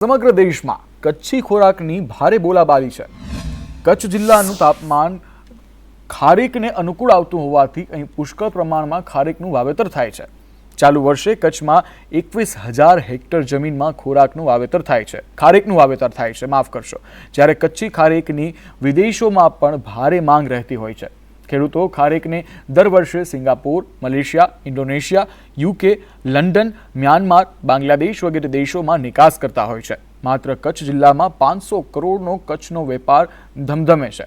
સમગ્ર દેશમાં કચ્છી ખોરાકની ભારે બોલાબાલી છે. કચ્છ જિલ્લાનું તાપમાન ખારેકને અનુકૂળ આવતું હોવાથી અહીં પુષ્કળ પ્રમાણમાં ખારેકનું વાવેતર થાય છે. ચાલુ વર્ષે કચ્છમાં એકવીસ હજાર હેક્ટર જમીનમાં ખોરાકનું વાવેતર થાય છે. ખારેકનું વાવેતર થાય છે. માફ કરશો. જ્યારે કચ્છી ખારેકની વિદેશોમાં પણ ભારે માંગ રહેતી હોય છે. ખેડૂતો ખારેકને દર વર્ષે Singapore, Malaysia, Indonesia, UK, London, Myanmar, Bangladesh વગેરે દેશોમાં નિકાસ કરતા હોય છે. માત્ર કચ્છ જિલ્લામાં પાંચસો કરોડનો કચ્છનો વેપાર ધમધમે છે.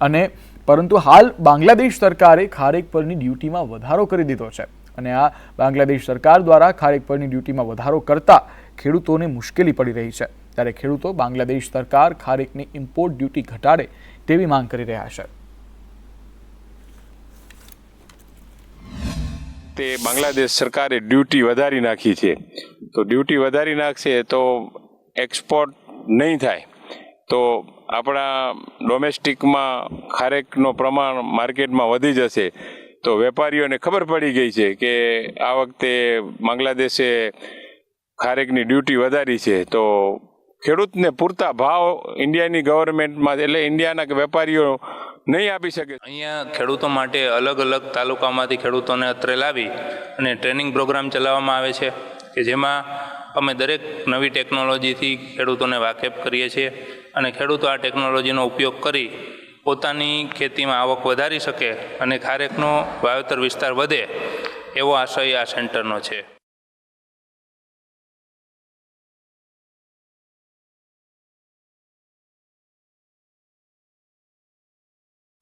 અને પરંતુ હાલ બાંગ્લાદેશ સરકારે ખારેક પરની ડ્યુટીમાં વધારો કરી દીધો છે. અને આ બાંગ્લાદેશ સરકાર દ્વારા ખારેક પરની ડ્યુટીમાં વધારો કરતા ખેડૂતોને મુશ્કેલી પડી રહી છે. ત્યારે ખેડૂતો બાંગ્લાદેશ સરકાર ખારેકની ઇમ્પોર્ટ ડ્યુટી ઘટાડે તેવી માંગ કરી રહ્યા છે. તે બાંગ્લાદેશ સરકારે ડ્યુટી વધારી નાખી છે. તો ડ્યુટી વધારી નાખશે તો એક્સપોર્ટ નહીં થાય. તો આપણા ડોમેસ્ટિકમાં ખારેકનો પ્રમાણ માર્કેટમાં વધી જશે. તો વેપારીઓને ખબર પડી ગઈ છે કે આ વખતે બાંગ્લાદેશે ખારેકની ડ્યુટી વધારી છે. તો ખેડૂતને પૂરતા ભાવ ઇન્ડિયાની ગવર્મેન્ટમાં એટલે ઇન્ડિયાના વેપારીઓ નહીં આપી શકે. અહીંયા ખેડૂતો માટે અલગ અલગ તાલુકામાંથી ખેડૂતોને અત્રે લાવી અને ટ્રેનિંગ પ્રોગ્રામ ચલાવવામાં આવે છે કે જેમાં અમે દરેક નવી ટેકનોલોજીથી ખેડૂતોને વાકેફ કરીએ છીએ અને ખેડૂતો આ ટેકનોલોજીનો ઉપયોગ કરી પોતાની ખેતીમાં આવક વધારી શકે અને ખારેકનો વાવેતર વિસ્તાર વધે એવો આશય આ સેન્ટરનો છે.